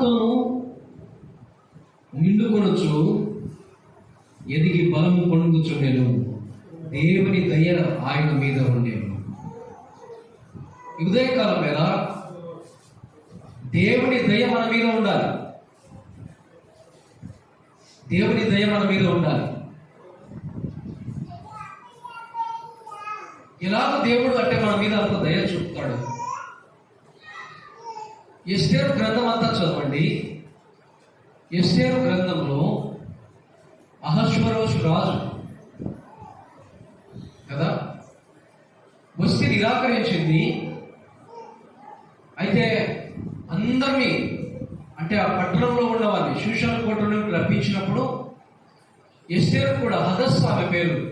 జ్ఞానముతోను నిండుకొనొచ్చు ఎదిగి బలము పొందుచుండెను దేవుని దయ ఆయన మీద ఉండేను. ఉదయకాలం మీద దేవుని దయ మన మీద ఉండాలి. దేవుని దయ మన మీద ఉండాలి. ఎలాగ దేవుడు అంటే మన మీద అంత దయ చూపుతాడు. ఎస్టేరు గ్రంథం అంతా చదవండి. ఎస్టేరు గ్రంథంలో అహర్శ్వరోష్ రాజు కదా? వస్తే నిరాకరించింది. అయితే అందరినీ అంటే ఆ పట్టణంలో ఉన్న వారిని శూషణ కోటలో రప్పించినప్పుడు ఎస్టేరు కూడా హదస్ ఆమె పేరు.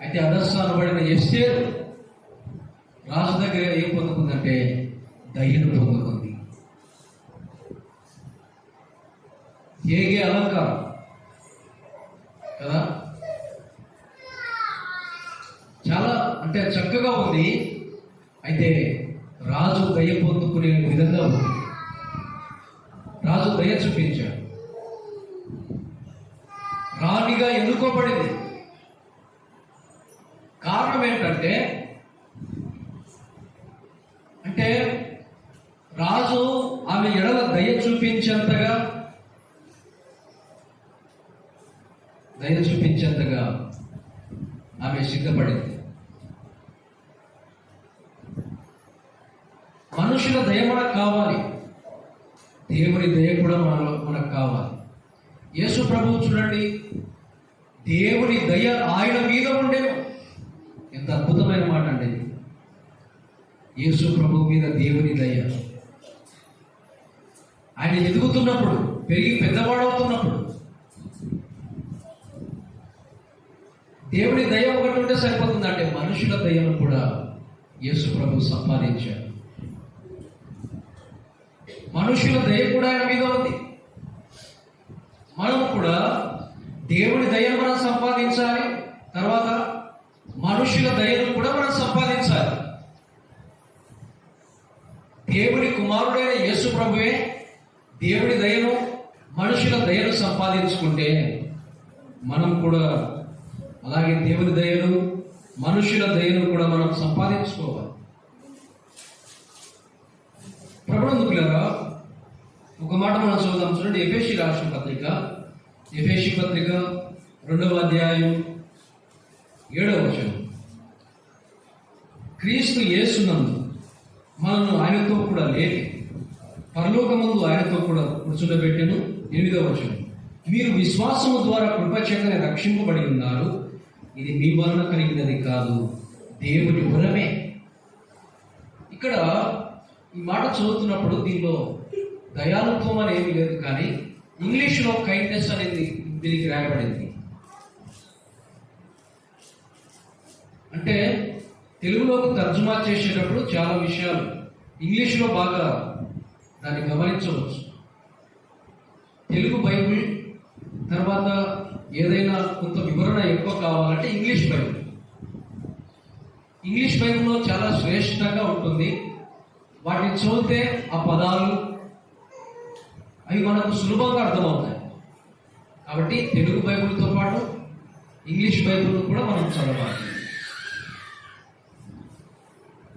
అయితే హదస్సు అనబడిన ఎస్టేరు రాజు దగ్గర ఏం పొందుకుందంటే దయ్యను పొందుకుంది. ఏగే అలంకారం? కదా? చాలా అంటే చక్కగా ఉంది. అయితే రాజు దయ పొందుకునే విధంగా ఉంది. రాజు దయ చూపించాడు. రాణిగా ఎన్నుకోబడింది. కారణం ఏంటంటే అంటే రాజు ఆమె ఎడల దయ చూపించేంతగా దయ చూపించేంతగా ఆమె సిద్ధపడింది. మనుషుల దయ మనకు కావాలి. దేవుని దయ కూడా మనలో మనకు కావాలి. యేసు ప్రభువు చూడండి దేవుని దయ ఆయన మీద ఉండే ఎంత అద్భుతమైన మాట అండి యేసు ప్రభు మీద దేవుని దయ. ఆయన ఎదుగుతున్నప్పుడు పెరిగి పెద్దవాడవుతున్నప్పుడు. దేవుడి దయ ఒకటి ఉంటే సరిపోతుందంటే మనుషుల దయను కూడా యేసు ప్రభు సంపాదించాడు. మనుషుల దయ కూడా ఆయన మీద ఉంది. మనము కూడా దేవుడి దయను మనం సంపాదించాలి తర్వాత మనుషుల దయను కూడా మనం సంపాదించాలి. దేవుడి కుమారుడైన యేసు ప్రభువే దేవుడి దయను మనుషుల దయను సంపాదించుకుంటే మనం కూడా అలాగే దేవుని దయను మనుషుల దయను కూడా మనం సంపాదించుకోవాలి. ప్రభుత్వ ఒక మాట మనం చూద్దాం చూడండి. ఎఫేషి రాష్ట్ర పత్రిక ఎఫేసి పత్రిక రెండవ అధ్యాయం ఏడవ వచనం. క్రీస్తు యేసునందు మనను ఆయనతో కూడా లేపి పరలోకమందు ఆయనతో కూడా కూర్చుండబెట్టెను. ఎనిమిదవ వచనం. మీరు విశ్వాసము ద్వారా కృపచేతనే రక్షింపబడి ఉన్నారు. ఇది మీ వలన కలిగినది కాదు. దేవుని వరమే ఇక్కడ ఈ మాట చదువుతున్నప్పుడు దీనిలో దయాలుత్వం అనేది లేదు కానీ ఇంగ్లీష్లో కైండ్నెస్ అనేది దీనికి రాయబడింది. అంటే తెలుగులోకి తర్జుమా చేసేటప్పుడు చాలా విషయాలు ఇంగ్లీష్లో బాగా దాన్ని గమనించవచ్చు. తెలుగు బైబిల్ తర్వాత ఏదైనా కొంత వివరణ ఎక్కువ కావాలంటే ఇంగ్లీష్ బైబిల్. ఇంగ్లీష్ బైబిల్లో చాలా శ్రేష్టంగా ఉంటుంది. వాటిని చదివితే ఆ పదాలు అవి మనకు సులభంగా అర్థమవుతాయి. కాబట్టి తెలుగు బైబిల్తో పాటు ఇంగ్లీష్ బైబిల్ కూడా మనం చదవాలి.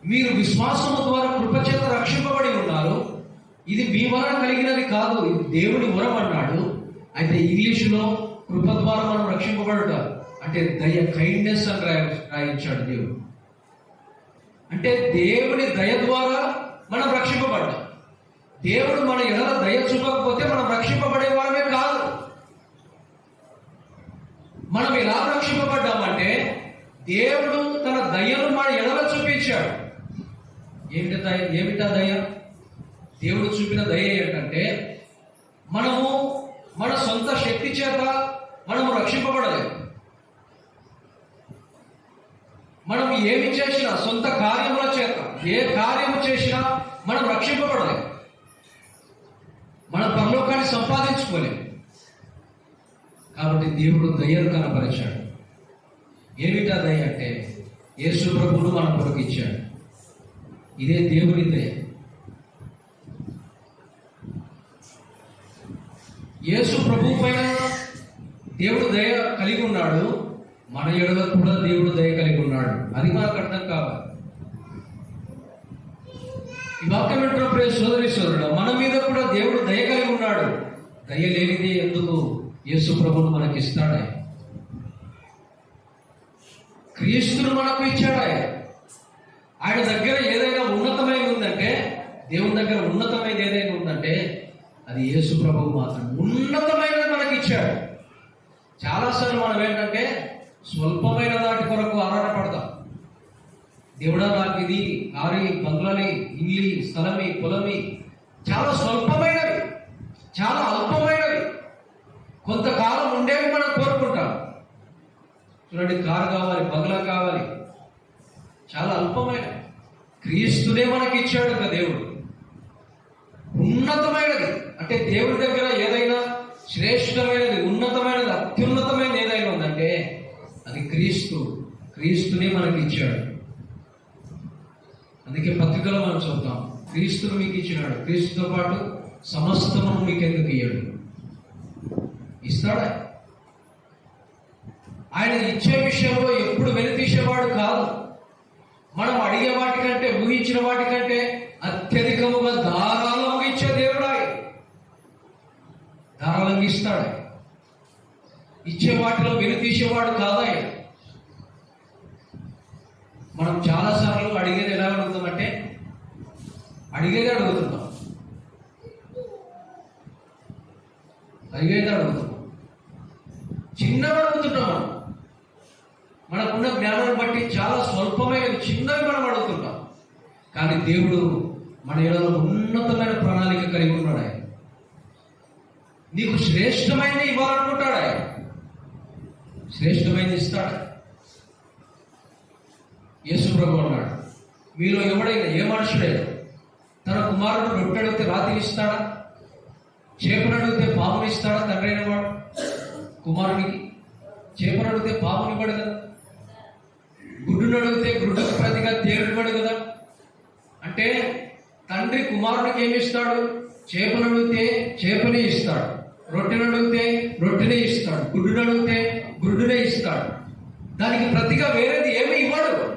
మీరు విశ్వాసము ద్వారా కృపచేత రక్షింపబడి ఉన్నారు. ఇది మీ వలన కలిగినది కాదు. ఇది దేవుని వరం అన్నాడు. అయితే ఇంగ్లీషులో కృప ద్వారా మనం రక్షింపబడట అంటే దయ కైండ్నెస్ అని రాయ రాయించాడు దేవుడు. అంటే దేవుని దయ ద్వారా మనం రక్షింపబడ్డాం. దేవుడు మన ఎడల దయ చూపకపోతే మనం రక్షింపబడే వాళ్ళమే కాదు. మనం ఎలా రక్షింపబడ్డామంటే దేవుడు తన దయను మన ఎడల చూపించాడు. ఏమిటి దయ? ఏమిటా దయ? దేవుడు చూపిన దయ ఏంటంటే మనము మన సొంత శక్తి చేత మనము రక్షింపబడలేదు. మనం ఏమి చేసినా సొంత కార్యముల చేత ఏ కార్యము చేసినా మనం రక్షింపబడలేం మన పరలోకాన్ని సంపాదించుకోలేము కాబట్టి దేవుడు దయ్యను కనపరిచాడు. ఏమిటా దయ అంటే యేసు ప్రభువును మన కొరకు ఇచ్చాడు. ఇదే దేవుని దయ. యేసు పైన దేవుడు దయ కలిగి ఉన్నాడు. మన ఎడల కూడా దేవుడు దయ కలిగి ఉన్నాడు. అది మనకు అర్థం కావాలి. ఈ వాక్యం వింటున్న ప్రియ సోదరి సోదరుడు మన మీద కూడా దేవుడు దయ కలిగి ఉన్నాడు. దయ లేనిది ఎందుకు యేసు ప్రభును మనకి ఇస్తాడే క్రీస్తును మనకు ఇచ్చాడే ఆయన దగ్గర ఏదైనా ఉన్నతమైనది ఉందంటే దేవుని దగ్గర ఉన్నతమైనది ఏదైనా ఉందంటే అది యేసు ప్రభువు మాత్రం ఉన్నతమైనది మనకి ఇచ్చాడు చాలాసార్లు మనం ఏంటంటే స్వల్పమైన దాటి కొరకు ఆరాటపడతాం దేవుడా నాకు ఇది ఆరి బంగ్లాని ఇల్లి స్థలమి పొలమి చాలా స్వల్పమైనవి. చాలా అల్పమైనవి. కొంతకాలం ఉండేవి మనం కోరుకుంటాం. చూడండి కారు కావాలి బంగ్లా కావాలి చాలా అల్పమైన క్రీస్తునే మనకి ఇచ్చాడు కదా దేవుడు. ఉన్నతమైనది. అంటే దేవుడి దగ్గర ఏదైనా శ్రేష్టమైనది ఉన్నతమైనది అత్యున్నతమైనది ఏదైనా ఉందంటే అది క్రీస్తు. క్రీస్తునే మనకి ఇచ్చాడు. అందుకే పత్రికలో మనం చూద్దాం. క్రీస్తును మీకు ఇచ్చినాడు. క్రీస్తుతో పాటు సమస్తమును మీకు ఎందుకు ఇయ్యాడు? ఇస్తాడా? ఆయన ఇచ్చే విషయంలో ఎప్పుడు వెనుతీసేవాడు కాదు. మనం అడిగే వాటికంటే ఊహించిన వాటికంటే అత్యధికముగా దారు ఇచ్చే దేవుడు ఆయన ధారాళంగా ఇచ్చే వాటిలో వెనుతీసేవాడు కాదాయ మనం చాలాసార్లు అడిగేది ఎలా అడుగుతామంటే అడిగేది అడుగుతున్నాం. అడిగేది అడుగుతున్నాం. చిన్నవి అడుగుతున్నాం మనం. మనకున్న జ్ఞానాన్ని బట్టి చాలా స్వల్పమైన చిన్నవి మనం అడుగుతున్నాం కానీ దేవుడు మన ఏడలో ఉన్నతమైన ప్రణాళిక కలిగి ఉన్నాడు ఆయన. నీకు శ్రేష్టమైన ఇవ్వాలనుకుంటాడు ఆయన? శ్రేష్టమైనది ఇస్తాడు? యేసు ప్రభు అన్నాడు మీలో ఎవడైనా ఏ మనుషుడైనా తన కుమారుడు రొట్టె అడిగితే ఇస్తాడా? చేపను అడిగితే పాముని ఇస్తాడా తండ్రి అయిన వాడు? కుమారుడికి చేపను అడిగితే పాముని ఇవ్వడు కదా? గుడ్డును అడిగితే గుడ్డుకు ప్రతిగా తేరునివ్వడు కదా? అంటే తండ్రి కుమారుడికి ఏమి ఇస్తాడు? చేపను అడిగితే చేపనే ఇస్తాడు. రొట్టెను అడిగితే రొట్టెనే ఇస్తాడు గుడ్డును అడిగితే గుడ్డునే ఇస్తాడు. దానికి ప్రతిగా వేరేది ఏమీ ఇవ్వడు.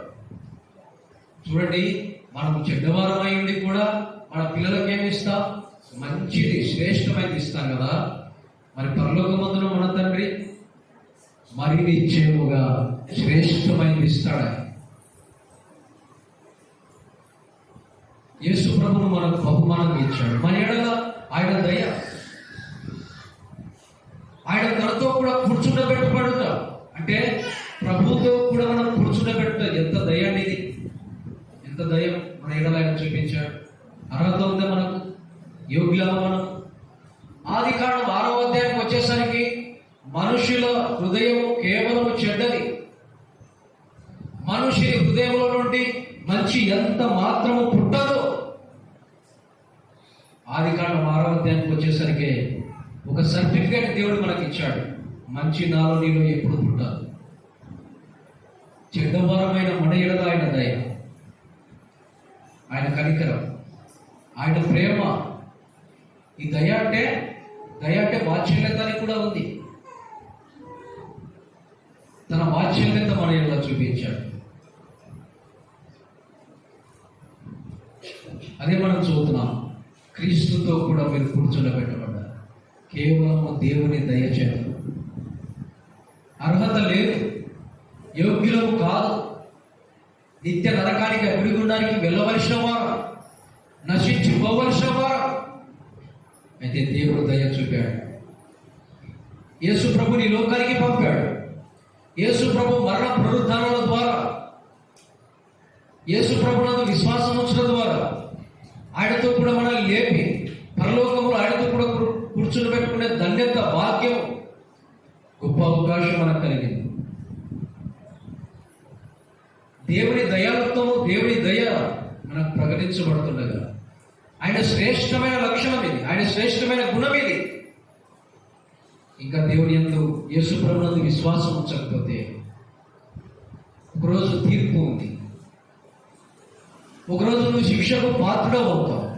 చూడండి మనకు చెడ్డవారం అయి కూడా మన పిల్లలకి ఏమి ఇస్తాం? మంచిది శ్రేష్టమైనది ఇస్తాం కదా. మరి పరలోకమందున మన తండ్రి మరి నిశ్చయముగా శ్రేష్టమైనది ఇస్తాడు? యేసు ప్రభును మనకు బహుమానంగా ఇచ్చాడు. మన ఎడల ఆయన దయ ఆయన తనతో కూడా కూర్చుండబెట్టబడుతాం. అంటే ప్రభు కూడా మనం కూర్చుండబెట్ట ఎంత దయ అనేది ఎంత దయ మన ఎడల ఆయన చూపించాడు అర్హత ఉందా మనకు యోగ్యులమా మనం ఆది కాండం ఆరో అధ్యాయంకి వచ్చేసరికి మనుషుల హృదయం కేవలం చెడ్డది మనుషుని హృదయంలో నుండి మంచి ఎంత మాత్రము పుట్టదో ఆది కాండం ఆరో అధ్యాయానికి వచ్చేసరికి ఒక సర్టిఫికేట్ దేవుడు మనకి ఇచ్చాడు మంచి నాలో నీలో ఎప్పుడు పుట్టాలి చెడ్డవరమైన మన ఎడల ఆయన దయ. ఆయన కనికరం. ఆయన ప్రేమ. ఈ దయ అంటే దయ అంటే వాత్సల్యత అని కూడా ఉంది. తన వాత్సల్యత మన ఎడల చూపించాడు. అదే మనం చూస్తున్నాం. క్రీస్తుతో కూడా మీరు కూర్చుండబెట్టబడ్డారు కేవలం దేవుని దయ చేత. అర్హత లేదు. యోగ్యులము కాదు. నిత్య నరకానికి అగ్నిగుండానికి వెళ్ళవలసిన వారు నశించి వారు అయితే దేవుడు దయ చూపాడు. యేసు ప్రభుని లోకానికి పంపాడు. యేసు ప్రభు మరణ పునరుద్ధానాల ద్వారా యేసు ప్రభునందు విశ్వాసం ఉంచడం ద్వారా ఆయనతో కూడా మనల్ని లేపి పరలోకములు ఆయనతో కూడా కూర్చుని పెట్టుకునే ధన్యత భాగ్యం గొప్ప అవకాశం మనకు కలిగింది. దేవుని దయాలత్వము దేవుని దయ మనకు ప్రకటించబడుతుండగా. ఆయన శ్రేష్టమైన లక్షణం ఇది. ఆయన శ్రేష్టమైన గుణం ఇది. ఇంకా దేవుని ఎందు యేసు ప్రభునందు విశ్వాసం ఉంచకపోతే ఒకరోజు తీర్పు ఉంది. ఒకరోజు నువ్వు శిక్షకు పాత్రుడు అవుతావు.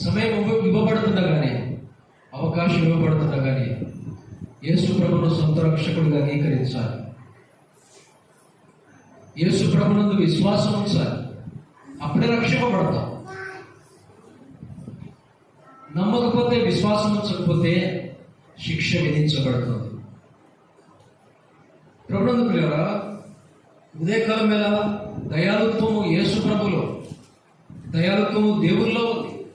సమయం ఇవ్వబడుతుండగానే అవకాశం అవకాశం ఇవ్వబడుతున్నా కానీ యేసు ప్రభును సొంత రక్షకుడుగా అంగీకరించాలి. యేసు ప్రభునందు విశ్వాసం ఉంచాలి. అప్పుడే రక్షింపబడతాం. నమ్మకపోతే విశ్వాసం ఉంచకపోతే శిక్ష విధించబడుతుంది. ప్రభునందు పిల్లరా ఉదయకాలం మీద దయాలుత్వము యేసు ప్రభులో దయాలుత్వము దేవుల్లో ఉంది.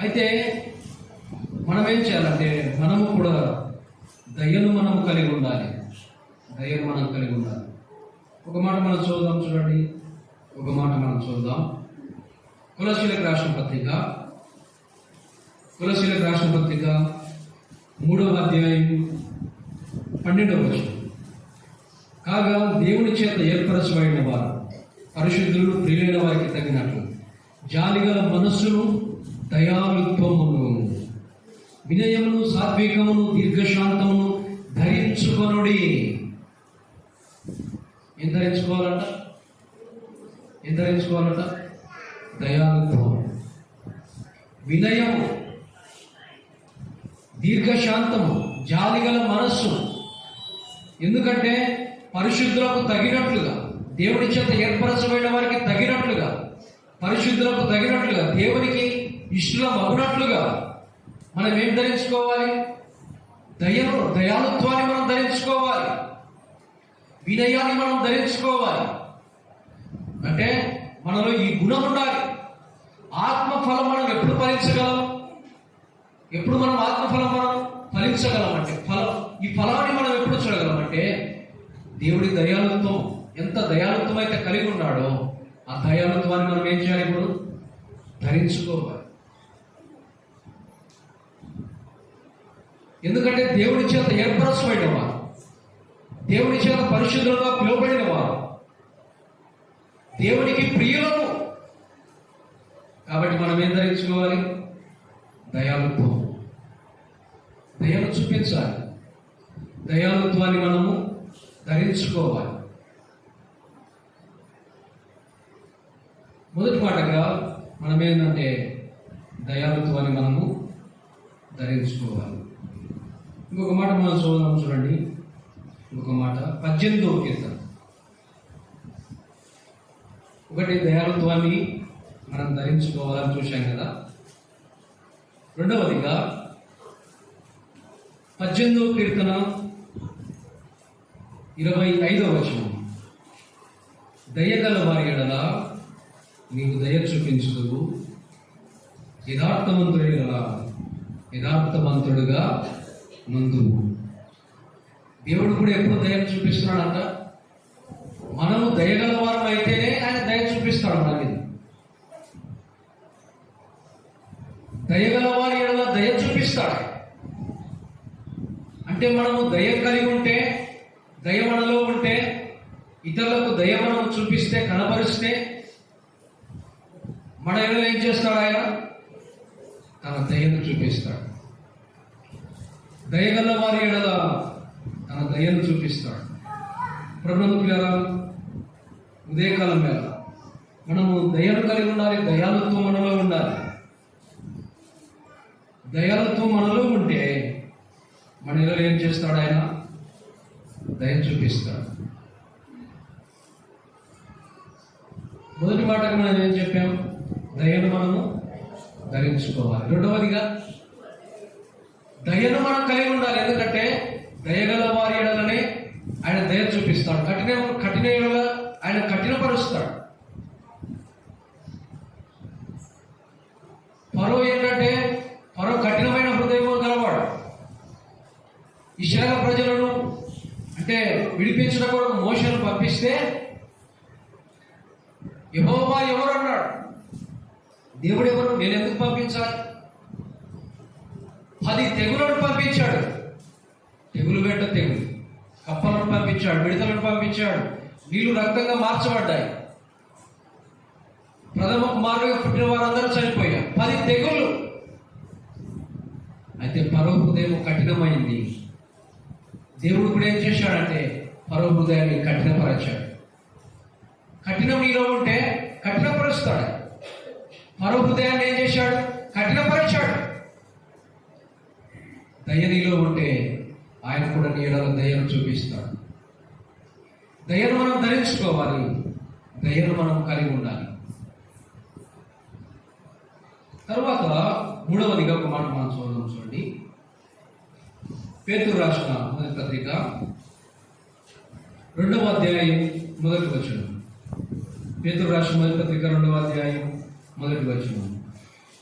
అయితే మనం ఏం చేయాలంటే మనము కూడా దయను మనం కలిగి ఉండాలి. దయను మనం కలిగి ఉండాలి. ఒక మాట మనం చూద్దాం చూడండి. ఒక మాట మనం చూద్దాం. కులశీలకు రాష్ట్ర పత్రిక. కులశీలకు రాష్ట్ర పత్రిక మూడవ అధ్యాయం పన్నెండవ వచనం. కాగా దేవుని చేత ఏర్పరచబడిన వారు పరిశుద్ధులు ప్రియులైన వారికి తగినట్లు జాలిగల మనస్సును దయాలుత్వమును వినయమును సాత్వికమును దీర్ఘశాంతమును ధరించుకొనుడి. ఏం ధరించుకోవాలంట ధరించుకోవాలంట దయాలుత్వం వినయం దీర్ఘశాంతము. జాలిగల మనస్సు. ఎందుకంటే పరిశుద్ధులకు తగినట్లుగా దేవుడి చేత ఏర్పరచబడిన వారికి తగినట్లుగా పరిశుద్ధులకు తగినట్లుగా దేవునికి ఇష్టం అగునట్లుగా మనం ఏం ధరించుకోవాలి? దయను దయాలుత్వాన్ని మనం ధరించుకోవాలి. వినయాన్ని మనం ధరించుకోవాలి. అంటే మనలో ఈ గుణం ఉండాలి. ఆత్మఫలం మనం ఎప్పుడు ఫలించగలం? ఎప్పుడు మనం ఆత్మఫలం మనం ఫలించగలం అంటే ఫలం ఈ ఫలాన్ని మనం ఎప్పుడు చూడగలం అంటే దేవుడి దయాలుత్వం ఎంత దయాలుత్వం అయితే కలిగి ఉన్నాడో ఆ దయాలుత్వాన్ని మనం ఏం చేయాలి ఇప్పుడు? ధరించుకోవాలి. ఎందుకంటే దేవుడి చేత ఏర్పరచబడిన వారు దేవుడి చేత పరిశుద్ధులుగా పిలువబడిన వారు. దేవునికి ప్రియులము కాబట్టి మనం ఏం ధరించుకోవాలి దయాలుత్వం దయను చూపించాలి. దయాలుత్వాన్ని మనము ధరించుకోవాలి. మొదటి మాటగా మనం ఏంటంటే దయాలుత్వాన్ని మనము ధరించుకోవాలి. ఇంకొక మాట మనం చూద్దాం చూడండి. ఇంకొక మాట. పద్దెనిమిదవ కీర్తన. ఒకటి దయాలత్వాన్ని మనం ధరించుకోవాలని చూశాం కదా. రెండవదిగా పద్దెనిమిదవ కీర్తన ఇరవై ఐదవ వచనం. దయగల వారి ఎడల నీకు దయ చూపించదు యథార్థవంతుడి ఎడల యథార్థవంతుడుగా ముందు దేవుడు కూడా ఎప్పుడు దయను చూపిస్తున్నాడంట మనము దయగల వారం అయితేనే ఆయన దయ చూపిస్తాడు మన మీద. దయగల వారి దయ చూపిస్తాడు. అంటే మనము దయ కలిగి ఉంటే దయ మనలో ఉంటే ఇతరులకు దయ మనం చూపిస్తే కనబరిస్తే మన ఏం చేస్తాడు ఆయన? తన దయను చూపిస్తాడు. దయగల వారి ఎడల తన దయను చూపిస్తాడు. ప్రభుత్వ పిల్లల ఉదయకాలం వేళ మనము దయను కలిగి ఉండాలి దయాలత్వం మనలో ఉండాలి. దయాలత్వం మనలో ఉంటే మన ఇళ్ళలో ఏం చేస్తాడు ఆయన? దయ చూపిస్తాడు. మొదటి మాటకు మనం ఏం చెప్పాం? దయను మనము ధరించుకోవాలి. రెండవదిగా దయను మనం కలిగి ఉండాలి. ఎందుకంటే దయగల వారి ఎడలనే ఆయన దయ చూపిస్తాడు. కఠిన కఠిన ఆయన కఠినపరుస్తాడు. పరో ఏంటంటే పరో కఠినమైన హృదయం గలవాడు. ఇషాల ప్రజలను అంటే విడిపించడం కొరకు మోషను పంపిస్తే యహోవా ఎవరు అన్నాడు దేవుడు ఎవరు నేను ఎందుకు పంపించాలి? పది తెగులను పంపించాడు. తెగులు వెంట తెగులు. కప్పలను పంపించాడు విడతలను పంపించాడు. నీళ్ళు రక్తంగా మార్చబడ్డాయి. ప్రథమ కుమారుడిగా పుట్టిన వారందరూ చనిపోయారు. పది తెగులు అయితే పరో హృదయం కఠినమైంది. దేవుడు కూడా ఏం చేశాడంటే పరో హృదయాన్ని కఠినపరచాడు. కఠినం నీలో ఉంటే కఠినపరుస్తాడు. పరో హృదయాన్ని ఏం చేశాడు? కఠినపరిచాడు. దయ నీలో ఉంటే ఆయన కూడా నీ ఎడల దయను చూపిస్తాడు. దయను మనం ధరించుకోవాలి. దయను మనం కలిగి ఉండాలి. తర్వాత మూడవదిగా ఒక మాట మనం చూద్దాం చూడండి. పేతురు రాసిన మొదటి పత్రిక రెండవ అధ్యాయం మొదటి వచనం. పేతురు రాసిన మొదటి పత్రిక రెండవ అధ్యాయం మొదటి వచనం.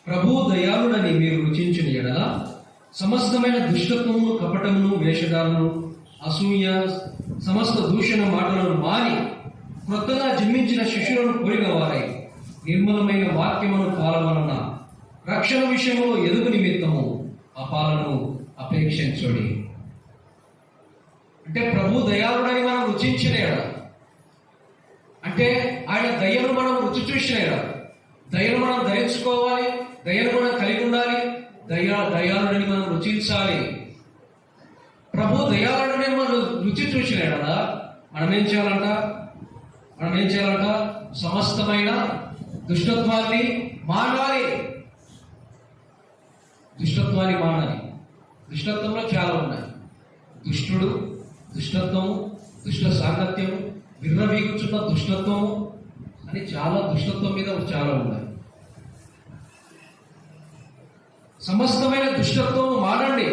ప్రభు దయాళుడని మీరు రుచించిన ఎడల సమస్తమైన దుష్టత్వము కపటమును వేషధారను అసూయ సమస్త దూషణ మాటలను మాని క్రొత్తగా జన్మించిన శిష్యులను పోలిన నిర్మలమైన వాక్యమును పాలవలన రక్షణ విషయంలో ఎదుగు నిమిత్తము ఆ పాలను అపేక్షించుడి. అంటే ప్రభు దయాళుడని మనం రుచించిన అంటే ఆయన దయను మనం రుచి చూసిన దయను మనం ధరించుకోవాలి దయను మనం కలిగి ఉండాలి దయా దయాళుడని మనం రుచించాలి. ప్రభు దయాళుడని మనం రుచి చూసిన ఎడల మనం ఏం చేయాలంట? మనం ఏం చేయాలంట? సమస్తమైన దుష్టత్వాన్ని మానాలి. దుష్టత్వాన్ని మానాలి. దుష్టత్వంలో చాలా ఉన్నాయి. దుష్టుడు దుష్టత్వము దుష్ట సాంగత్యము విర్రవీగుచున్న దుష్టత్వము అని చాలా దుష్టత్వం మీద చాలా ఉన్నాయి. సమస్తమైన దుష్టత్వము మానండి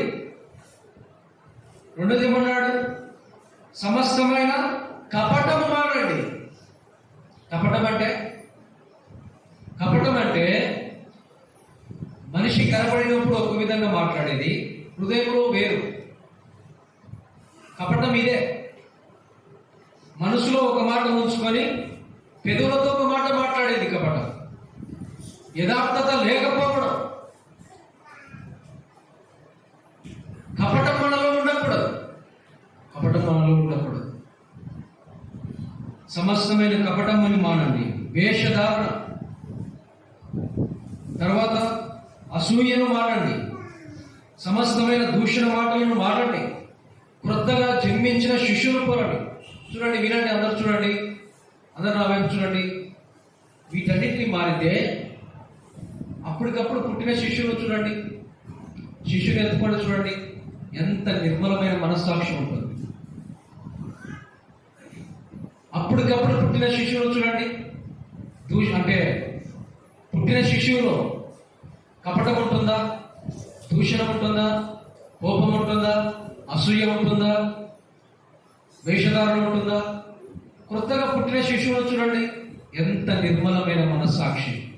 రెండోది ఏమన్నాడు సమస్తమైన కపటము మానండి కపటం అంటే కపటం అంటే మనిషి కనపడినప్పుడు ఒక విధంగా మాట్లాడేది హృదయంలో వేరు. కపటం ఇదే. మనసులో ఒక మాట ఉంచుకొని పెదవులతో ఒక మాట మాట్లాడేది కపటం. యథార్థత లేకపోవడం కపటం మనలో ఉండకూడదు కపటం మనలో ఉండకూడదు సమస్తమైన కపటం అని మానండి. వేషధారణ. తర్వాత అసూయను మానండి. సమస్తమైన దూషణ మాటలను మానండి. క్రొత్తగా జన్మించిన శిష్యులు పోరండి. చూడండి వినండి అందరు చూడండి. అందరు నా వైపు చూడండి. వీటన్నిటిని మారితే అప్పటికప్పుడు పుట్టిన శిష్యులు చూడండి. శిష్యుని ఎత్తుకోండి చూడండి. ఎంత నిర్మలమైన మనస్సాక్షి ఉంటుంది. అప్పటికప్పుడు పుట్టిన శిష్యులు చూడండి. దూష అంటే పుట్టిన శిశువులో కపటం ఉంటుందా? దూషణ ఉంటుందా? కోపం ఉంటుందా? అసూయ ఉంటుందా? వేషధారణ ఉంటుందా? కొత్తగా పుట్టిన శిశువులు చూడండి. ఎంత నిర్మలమైన మనస్సాక్షి.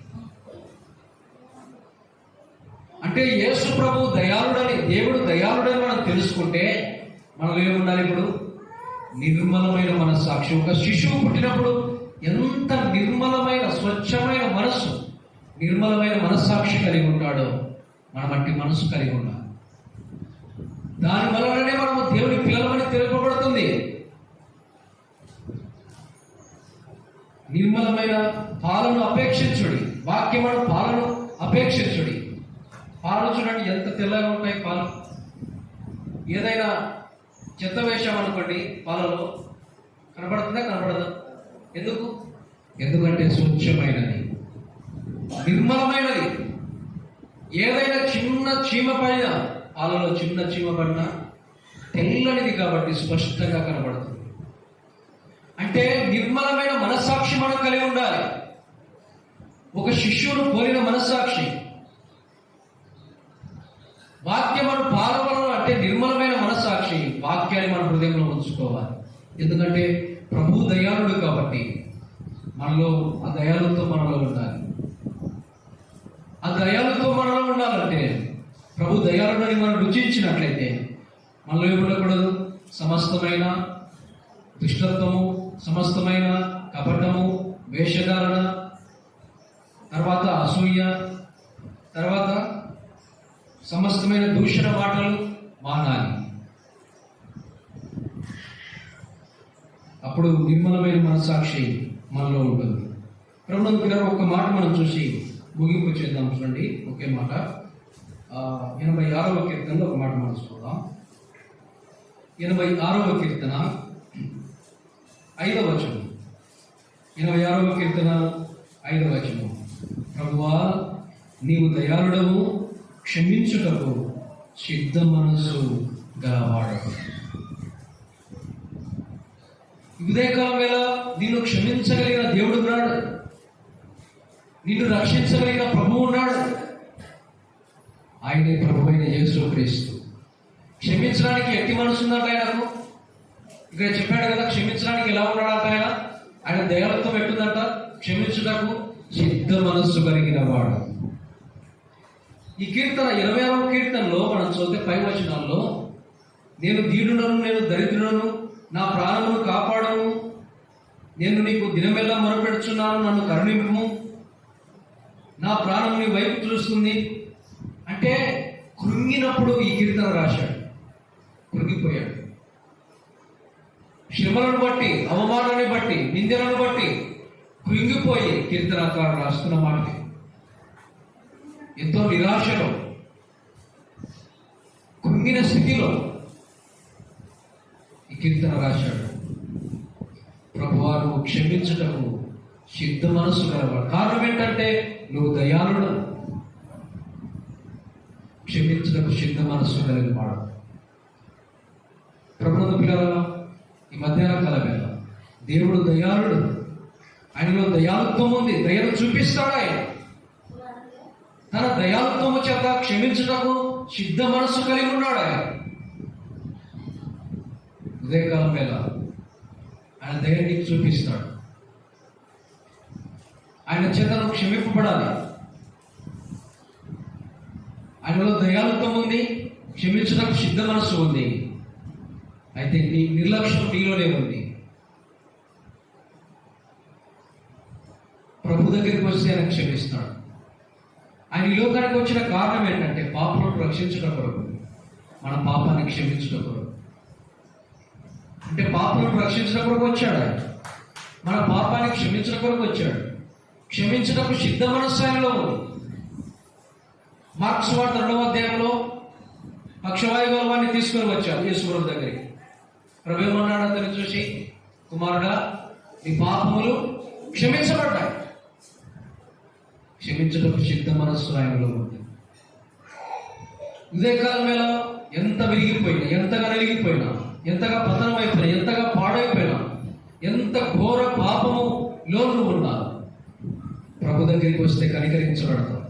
అంటే యేసు ప్రభు దయాళుడని దేవుడు దయాళుడని మనం తెలుసుకుంటే మనం ఏముండాలి ఇప్పుడు? నిర్మలమైన మనస్సాక్షి. ఒక శిశువు పుట్టినప్పుడు ఎంత నిర్మలమైన స్వచ్ఛమైన మనస్సు నిర్మలమైన మనస్సాక్షి కలిగి ఉంటాడో మనం మనసు కలిగి ఉండాలి. దాని వలననే మనము దేవుని పిల్లలమని తెలుపబడుతుంది. నిర్మలమైన పాలను అపేక్షించుడి. వాక్యమైన పాలను అపేక్షించుడి. పాలు చూడండి ఎంత తెల్లగా ఉంటాయి పాలు ఏదైనా చెత్త వేషం అనుకోండి పాలలో. కనబడుతుందా కనబడదు ఎందుకు? ఎందుకంటే స్వచ్ఛమైనది నిర్మలమైనది. ఏదైనా చిన్న చీమ పైన పాలలో చిన్న చీమ పడినా తెల్లనిది కాబట్టి స్పష్టంగా కనబడుతుంది అంటే నిర్మలమైన మనస్సాక్షి మనం కలిగి ఉండాలి. ఒక శిష్యుడు పోలిన మనస్సాక్షి. వాక్యమును పాలవలను వాక్యాన్ని మన హృదయంలో ఉంచుకోవాలి. ఎందుకంటే ప్రభు దయాళుడు కాబట్టి మనలో ఆ దయాలతో మనలో ఉండాలి. ఆ దయాలతో మనలో ఉండాలంటే ప్రభు దయాళుడని మనం రుచించినట్లయితే మనలో ఇవ్వకూడదు సమస్తమైన దుష్టత్వము సమస్తమైన కపటము వేషధారణ తర్వాత అసూయ తర్వాత సమస్తమైన దూషణ మాటలు మానాలి. అప్పుడు నిర్మలమైన మనసాక్షి మనలో ఉంటుంది ప్రభుత్వం గారు ఒక మాట మనం చూసి ముగింపు చేద్దాం చూడండి. ఒకే మాట. ఎనభై ఆరవ కీర్తనలో ఒక మాట మనం చూద్దాం. ఎనభై ఆరవ కీర్తన. ఐదవ వచనం. ఎనభై ఆరవ కీర్తన ఐదవ వచనం. ప్రభువా నీవు దయాళుడవు క్షమించుటకు సిద్ధ మనసు గలవాడు ఉదయకాలం వేళ నిన్ను క్షమించగలిగిన దేవుడు ఉన్నాడు. నిన్ను రక్షించగలిగిన ప్రభు ఉన్నాడు. ఆయనే ప్రభు అయిన యేసు క్రీస్తు క్షమించడానికి ఎట్టి మనసు ఉందంట ఆయనకు? ఇక్కడ చెప్పాడు కదా క్షమించడానికి ఎలా ఉన్నాడంట ఆయన? ఆయన దయాలత్వం ఎట్టుందంట? క్షమించుటకు సిద్ధ మనస్సు కలిగిన వాడు. ఈ కీర్తన ఇరవై ఆరో కీర్తనలో మనం చదివితే పై వచనాల్లో నేను దీనులను నేను దరిద్రులను నా ప్రాణమును కాపాడను నేను నీకు దినమెల్లా మొరపెడుచున్నాను. నన్ను కరుణింపము. నా ప్రాణం నీ వైపు చూస్తుంది. అంటే కృంగినప్పుడు ఈ కీర్తన రాశాడు. కృంగిపోయాడు. శ్రమలను బట్టి అవమానాన్ని బట్టి నిందలను బట్టి కృంగిపోయి కీర్తనకారుడు రాస్తున్న మాట ఎంతో నిరాశలో కృంగిన స్థితిలో కీర్తన రాశాడు. ప్రభువారు క్షమించటము సిద్ధ మనసు గలవాడు. కారణం ఏంటంటే నువ్వు దయాళుడు. క్షమించుటకు సిద్ధ మనస్సు కలిగిన వాడు. ప్రభుత్వ పిల్లల ఈ మధ్యాహ్నం కాల వేళ దేవుడు దయాళుడు. ఆయనలో దయాలుత్వం ఉంది. దయను చూపిస్తాడు ఆయన. తన దయాలుత్వము చేత క్షమించటకు సిద్ధ మనస్సు కలిగి ఉన్నాడు ఆయన. ఉదయకాలం వేళ ఆయన దయ నీకు చూపిస్తాడు. ఆయన చేతను క్షమింపబడాలి. ఆయనలో దయాలత్వం ఉంది క్షమించడానికి సిద్ధ మనస్సు ఉంది. అయితే నీ నిర్లక్ష్యం నీలోనే ఉంది. ప్రభు దగ్గరికి వస్తే ఆయన క్షమిస్తాడు. ఆయన ఈ లోకానికి వచ్చిన కారణం ఏంటంటే పాపలను రక్షించడం కొరకు మన పాపాన్ని క్షమించడం కొరకు. అంటే పాపలను రక్షించడం కొరకు వచ్చాడు. ఆయన మన పాపాన్ని క్షమించడం కొరకు వచ్చాడు. క్షమించటకు సిద్ధ మనస్సు ఉంది. మార్క్స్ వార్త రెండవ అధ్యాయంలో పక్షవాయు గర్వాన్ని తీసుకొని వచ్చాడు యేసుగురం దగ్గరికి. ప్రభు ఏమన్నాడు అతను చూసి కుమారుడా నీ పాపములు క్షమించబడ్డాయి. క్షమించడం సిద్ధ మనస్సు ఆయనలో ఉంది. ఇదే కాలం ఎంత విరిగిపోయినా ఎంతగా నలిగిపోయినా ఎంతగా పతనమైపోయినా ఎంతగా పాడైపోయినా ఎంత ఘోర పాపము లోను నువ్వు ఉన్నా ప్రభు దగ్గరికి వస్తే కనికరించబడతావు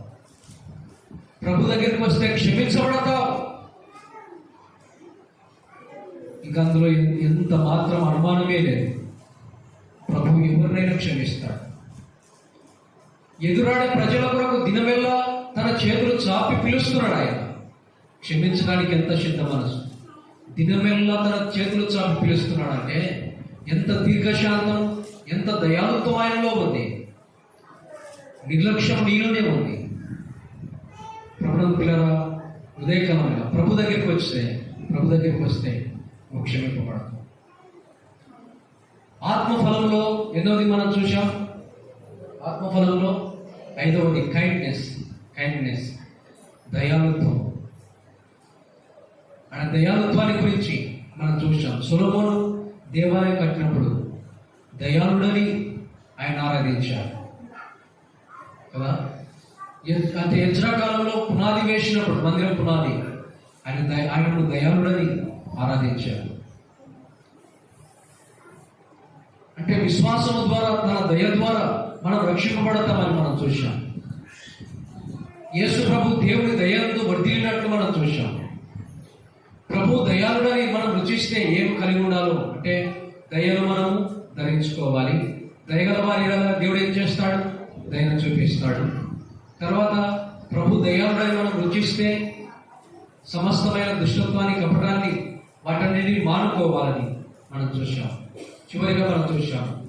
ప్రభు దగ్గరికి వస్తే క్షమించబడతావు ఇంకా అందులో ఎంత మాత్రం అనుమానమే లేదు. ప్రభు ఎవరినైనా క్షమిస్తాడు. ఎదురాడే ప్రజల కొరకు దినమెల్లా తన చేతులు చాపి పిలుస్తున్నాడు ఆయన. క్షమించడానికి ఎంత సిద్ధ మనసు దినమెల్లా తన చేతులు చాపి పిలుస్తున్నాడంటే ఎంత దీర్ఘశాంతం ఎంత దయాలుత్వం ఆయనలో ఉంది. నిర్లక్ష్యం నీలోనే ఉంది. ప్రభుత్వ పిల్లరా ఉదయకాలంగా ప్రభు దగ్గరికి వస్తే ప్రభు దగ్గరికి వస్తే నువ్వు ఆత్మఫలంలో ఎన్నోది మనం చూసాం ఆత్మఫలంలో ఐదవది కైండ్నెస్ కైండ్నెస్ దయాలుత్వం ఆయన దయాలుత్వాన్ని గురించి మనం చూసాం సులభను దేవాలయం కట్టినప్పుడు దయాళుడని ఆయన ఆరాధించారు. కదా? అంటే ఎజ్రా కాలంలో పునాది వేసినప్పుడు మందిరం పునాది ఆయన దయ ఆయనను దయాళుడని ఆరాధించారు. అంటే విశ్వాసం ద్వారా తన దయ ద్వారా మనం రక్షింపబడతామని మనం చూశాం. యేసు ప్రభు దేవుని దయంతో వర్ధిల్లినట్లు మనం చూశాం. ప్రభు దయాళుడని మనం రుచిస్తే ఏం కలిగి ఉండాలో? అంటే దయను మనము ధరించుకోవాలి. దయగల వారి దేవుడు ఏం చేస్తాడు? దయను చూపిస్తాడు. తర్వాత ప్రభు దయాళుడని మనం రుచిస్తే సమస్తమైన దుష్టత్వాన్ని కపటాన్ని వాటన్నిటిని మానుకోవాలని మనం చూశాం. చివరిగా మనం చూశాం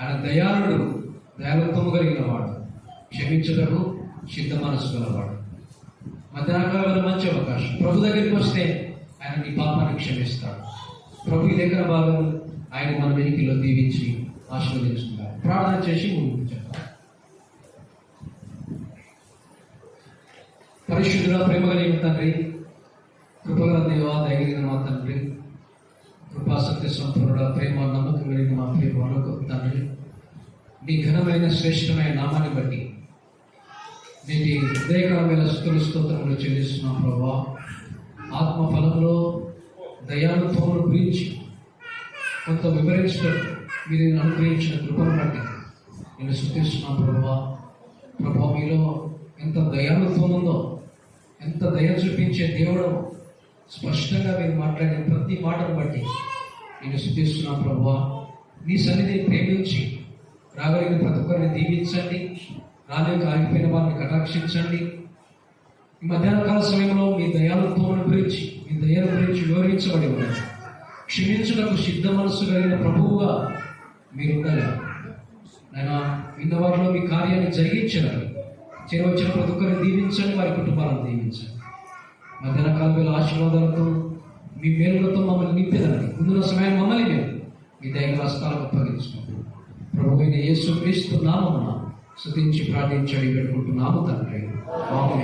ఆయన దయాళుడు దయాలుత్వము కలిగిన వాడు క్షమించుటకు సిద్ధ మనసు గలవాడు. మధ్యాహ్నం మంచి అవకాశం. ప్రభు దగ్గరికి వస్తే ఆయన నీ పాపాన్ని క్షమిస్తాడు. ప్రభు దగ్గర భాగం ఆయన మన వెనికిలో దీవించి ఆశీర్వదించుకున్నారు ప్రార్థన చేసి ముందుకు చెప్తాం పరిశుద్ధుల ప్రేమ కలిగిన తండ్రి కృపగల దేవ దయగలిగిన మా తండ్రి కృపాసక్తి సంపూర్ణ ప్రేమ నమ్మకం కలిగిన మా ప్రేమ అనుకో తండ్రి నీ ఘనమైన శ్రేష్టమైన నామాన్ని బట్టి నీటి హృదయకరమైన స్థుతుల స్తోత్రములు చెల్లిస్తున్నాం ప్రభావ ఆత్మ ఫలంలో దయాలుత్వమును గురించి కొంత వివరించడం మీరు నేను అనుగ్రహించిన కృపను బట్టి. నేను శృతిస్తున్నాను ప్రభా ప్రభా మీలో ఎంత దయాలుత్వం ఉందో ఎంత దయ చూపించే దేవుడు స్పష్టంగా మీరు మాట్లాడిన ప్రతి మాటను బట్టి నేను శృతిస్తున్నాను ప్రభా మీ సన్నిధిని ప్రేమించి రాగలిగిన ప్రతి ఒక్కరిని దీవించండి. రాలేక ఆగిపోయిన వారిని కటాక్షించండి. ఈ మధ్యాహ్న కాల సమయంలో మీ దయాలుత్వం గురించి మీ దయాల గురించి వివరించబడి ఉన్నారు క్షమించుటకు సిద్ధ మనస్సు కలిగిన ప్రభువుగా మీరు ఉండాలి నేను విన్న వాటిలో మీ కార్యాన్ని జరిగించాలి చేరవచ్చిన ప్రతి ఒక్కరిని దీవించండి వారి కుటుంబాలను దీవించండి. మధ్యాహ్న కాలంలో ఆశీర్వాదాలతో మీ మేలులతో మమ్మల్ని నింపేదండి. ముందున్న సమయం మమ్మల్ని మేము మీ దైవ హస్తాలకు అప్పగించుకుంటాం ప్రభు అయిన యేసు క్రీస్తు నామమున స్తుతించి ప్రార్థించి అడిగి పెట్టుకుంటున్నాము తండ్రి. ఆమె